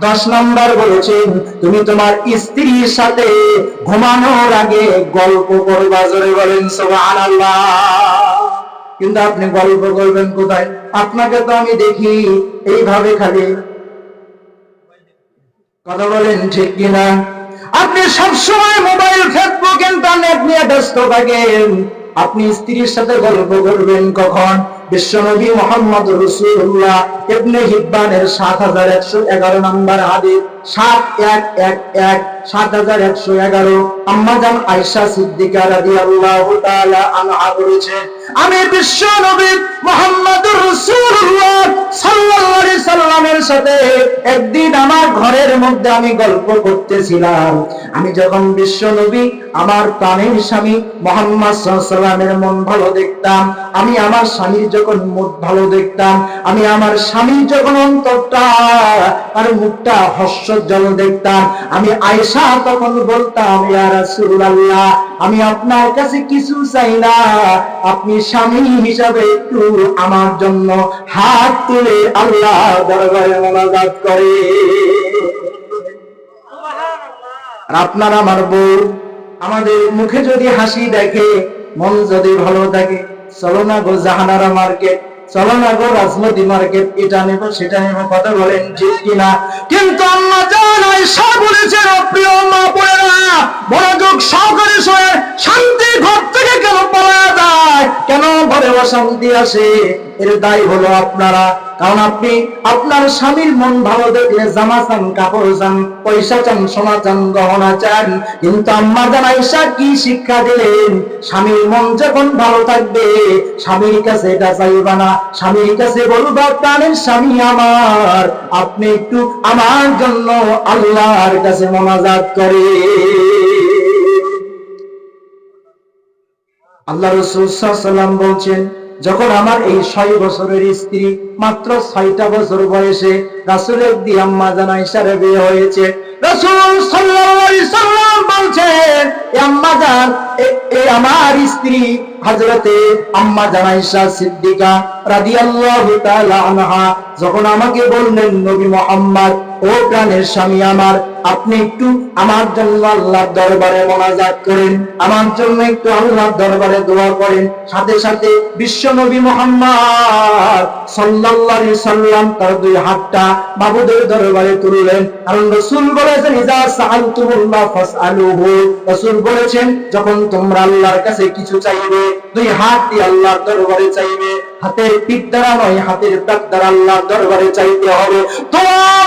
দশ নম্বর বলেছেন, তুমি তোমার স্ত্রীর সাথে ঘুমানোর আগে গল্প করবা। জোরে বলেন, সুবহানাল্লাহ। কিন্তু আপনি গল্প করবেন কোথায়? আপনাকে তো আমি দেখি এইভাবে খালি। কথা বলেন ঠিক কিনা? আপনি সবসময় মোবাইল, ফেসবুক, ইন্টারনেট নিয়ে ব্যস্ত থাকেন। আপনি স্ত্রীর সাথে গল্প করবেন কখন? বিশ্বনবী মোহাম্মদ রসুল্লাহ ইবনে হিব্বানের সাত হাজার একশো এগারো নম্বর হাদিস, সাত এক এক এক, সাত হাজার একশো এগারো। আম্মাজান আয়সা সিদ্দিকা রাদি আল্লাহ আনহা বলেছেন আমি বিশ্ব নবী মোহাম্মদ রসুল্লাহ সাল্লাল্লাহু সাল্লামের সাথে একদিন আমার ঘরের মধ্যে আমি গল্প করতেছিলাম। আমি যখন বিশ্ব নবী, আমার প্রাণের স্বামী মোহাম্মদ সাল্লামের মন ভালো দেখতাম, আমি আমার স্বামীর যখন মুখ ভালো দেখতাম, আমি আমার স্বামীর যখন অন্তরটা আর মুখটা হর্ষোজ্জ্বল দেখতাম, আমি আয়েশা তখন বলতাম, ইয়া রাসূলুল্লাহ, আমি আপনার কাছে কিছু চাই না। আপনি স্বামী হিসাবে একটু আমার জন্য হাত তুলে আল্লাহ দরবারে মোনাজাত করে। আর আপনার আমার বউ আমাদের মুখে যদি হাসি দেখে, মন যদি ভালো থাকে চলো না গো জাহানারা মার্কেট, চলো না গো রাজমতি মার্কেট, এটা নেব, সেটা নেব, কথা বলেন ঠিক কিনা? কিন্তু আম্মা জান আয়েশা বলেছেন প্রিয় মা বোনেরা, মনোযোগ সহকারে শোয়ে শান্তি ঘর থেকে কেন পাওয়া যায় আসে এর দায় হলো আপনারা। কারণ আপনি আপনার স্বামীর মন ভালো দেখলে জামা চান, কাপড় চান, পয়সা চান, সোনা চান, গহনা চান। কিন্তু আম্মা কি শিক্ষা দিলেন? স্বামীর মন যখন ভালো থাকবে, স্বামীর কাছে এটা চাইবা না। স্বামীর কাছে বলবা, প্রাণের স্বামী আমার, আপনি একটু আমার জন্য আল্লাহর কাছে মোনাজাত করে আল্লাহ রসুলাম বলছেন, যখন আমার এই ছয় বছরের স্ত্রী মাত্র ছয়টা বছর বয়সে রাসুলের দিয়াম্মা আম্মা জানা ইশারে বিয়ে হয়েছে, রাসুল সাল্লাল্লাহু সাল্লাম বলছেন আম্মা জান, এ- এ আমার স্ত্রী হযরতে আম্মা জানা ইশা সিদ্দিকা রাদিয়াল্লাহু তাআলা আনহা যখন আমাকে বললেন, নবী মুহাম্মদ, ও প্রাণের স্বামী আমার, আপনি একটু আমার জন্য আল্লাহর দরবারে মোনাজাত করেন, আমার জন্য একটু আল্লাহর দরবারে দোয়া করেন। সাথে সাথে বিশ্ব নবী মোহাম্মদ সাল্লাল্লাহু আলাইহি সাল্লাম তার দুই হাতটা মাবুদের দরবারে তুললেন। কারণ রাসূল বলেছেন ইজা সাআলতুমুল্লাহ ফাসআলুহু। রাসূল বলেছেন, যখন তোমরা আল্লাহর কাছে কিছু চাইবে দুই হাত দিয়ে আল্লাহর দরবারে চাইবে, হাতের পিঠ দ্বারা নয়, হাতের পেট দ্বারা আল্লাহর দরবারে চাইতে হবে।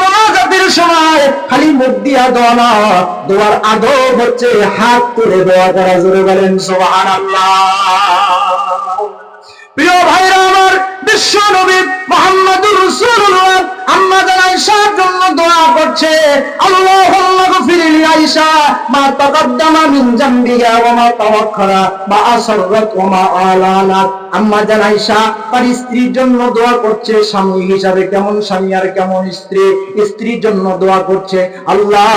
মোনাজাতের সময় খালি মুখ দিয়া দোয়া না, দোয়ার আদব হচ্ছে হাত তুলে দোয়া বলেন প্রিয় ভাইরা আমার বিশ্ব নবী মোহাম্মদুর স্ত্রীর জন্য দোয়া করছে আল্লাহ,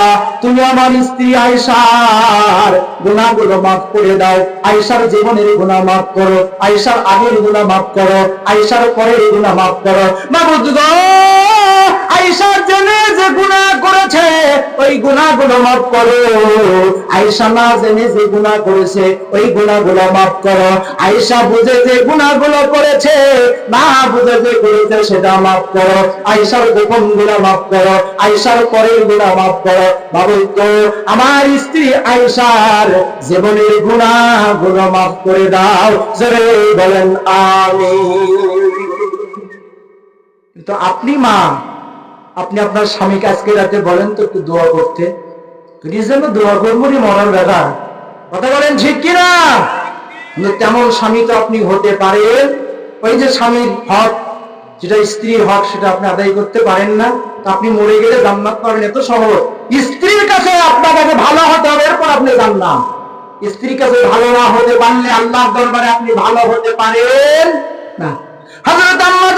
তুমি আমার স্ত্রী আয়েশার গুনাহগুলো মাফ করে দাও। আয়েশার জীবনের গুনাহ মাফ করো, আয়েশার আগের গুনাহ মাফ করো, আয়েশার পরের গুনাহ মাফ করো। মাবুদ গো আয়েশার জন্য যে গুনাহ করেছে, ওই গুনাহগুলো মাফ করো। আয়েশা না জেনে যে গুনাহ করেছে, ওই গুনাহগুলো মাফ করো। আয়েশা বুঝে যে গুনাহগুলো করেছে, না বুঝে যে করেছে সেটা মাফ করো। আয়েশার গোপন গুনাহ মাফ করো, আয়েশার পরের গুনাহ মাফ করো। বাবু তো, আমার স্ত্রী আয়েশার জীবনের গুনাহগুলো মাফ করে দাও। জোরে বলেন, আমিন। তো আপনি মা আপনি আপনার স্বামীকে আজকে রাতে বলেন তো একটু দোয়া করতে। রিজনে দোয়া করব মরার বেলা কথা বলেন ঠিক কিনা? তেমন স্বামী তো আপনি হতে পারেন। ওই যে স্বামীর হক, যেটা স্ত্রীর হক, সেটা আপনি আদায় করতে পারেন না। আপনি মরে গেলে জান্নাত পাবেন, এত সহজ। স্ত্রীর কাছে আপনার কাছে ভালো হতে হবে, এরপর আপনি জান্নাত। স্ত্রীর কাছে ভালো না হতে পারলে আল্লাহর দরবারে আপনি ভালো হতে পারেন না। হযরত আম্মা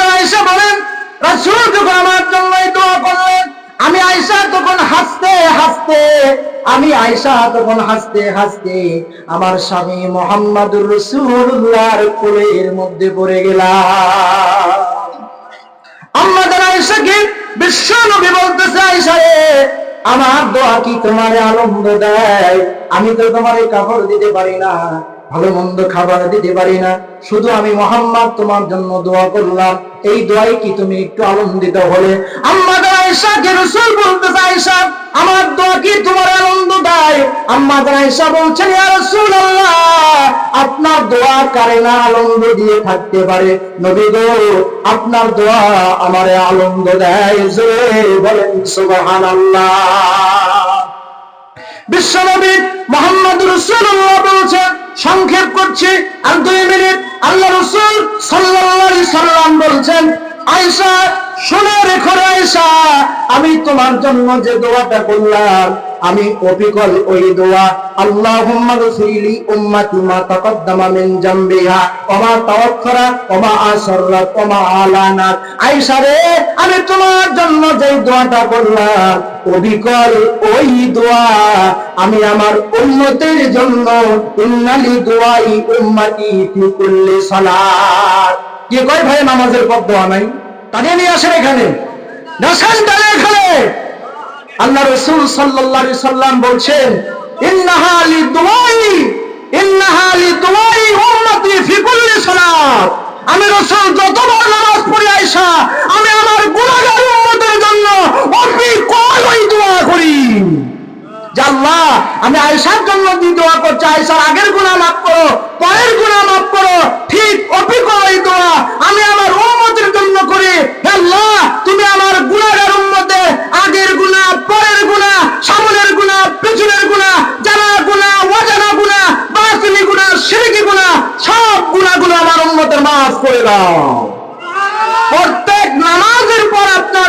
আমি আয়েশা তখন হাসতে হাসতে আমার স্বামী মোহাম্মদুর রাসূলুল্লাহর কোলের মধ্যে পড়ে গেলাম। আম্মা আয়েশাকে বিশ্ব নবী বলতেছে আয়েশা রে, আমার দোয়া কি তোমার আনন্দ দেয়? আমি তো তোমার কাপড় দিতে পারি না, ভালো মন্দ খাবার দিতে পারি না। শুধু আমি মোহাম্মদ তোমার জন্য দোয়া করলাম। এই দোয়াই কি তুমি একটু আনন্দিত হলে? আম্মা আয়েশা কে রসুল বলছেন আপনার দোয়া কারে না আনন্দ দিয়ে থাকতে পারে? নবী গো, আপনার দোয়া আনন্দ দেয় যে বলেন বিশ্বনবী মোহাম্মদ বলছেন সংক্ষেপ করছি, আর দুই মিনিট আল্লাহ বলছেন আয়েশা, শুনে রেখো রে আয়েশা, আমি তোমার জন্য যে দোয়াটা করলাম, আমি অবিকল ওই দোয়া। আল্লাহুম্মা মা তাকদ্দামা মিন জামবিহা ওয়া মা তাওয়াক্কারা ওয়া মা আসররাত ওয়া মা আয়েশা রে, আমি তোমার জন্য যে দোয়াটা করলাম, অবিকল ওই দোয়া। আমি আমার উম্মতের জন্য, ইন্নালি দোয়াই উম্মতি ফি কুল্লি সালাত। কি কয় ভাই নামাজের পথ দেওয়া নাই? তাদের নিয়ে আসেন এখানে। এখানে। আল্লাহ রসুল সাল্লি সাল্লাম বলছেন আমি রসুল যতবার নামাজ পড়ে আইসা, আমি আমার গুণাগার উম্মতের জন্য অপি কল ওই দোয়া করি যে আল্লাহ, আমি আয়সার জন্য দিয়ে দোয়া করছি আয়সার আগের গুণা মাফ করো, পরের গুণা মাফ করো, ঠিক অপিক দোয়া আমি আমার উম্মতের জন্য করি। আল্লাহ তুমি আমার গুনাহগার উম্মতে আগের গুনাহ পরের গুনাহ সামনের গুনাহ পেছনের গুনাহ জানা গুনাহ অজানা গুনাহ বাতিলি গুনাহ শিরকি গুনাহ সব গুনাহগুলো আমার উম্মতের মাফ করে দাও প্রত্যেক নামাজের পর আপনার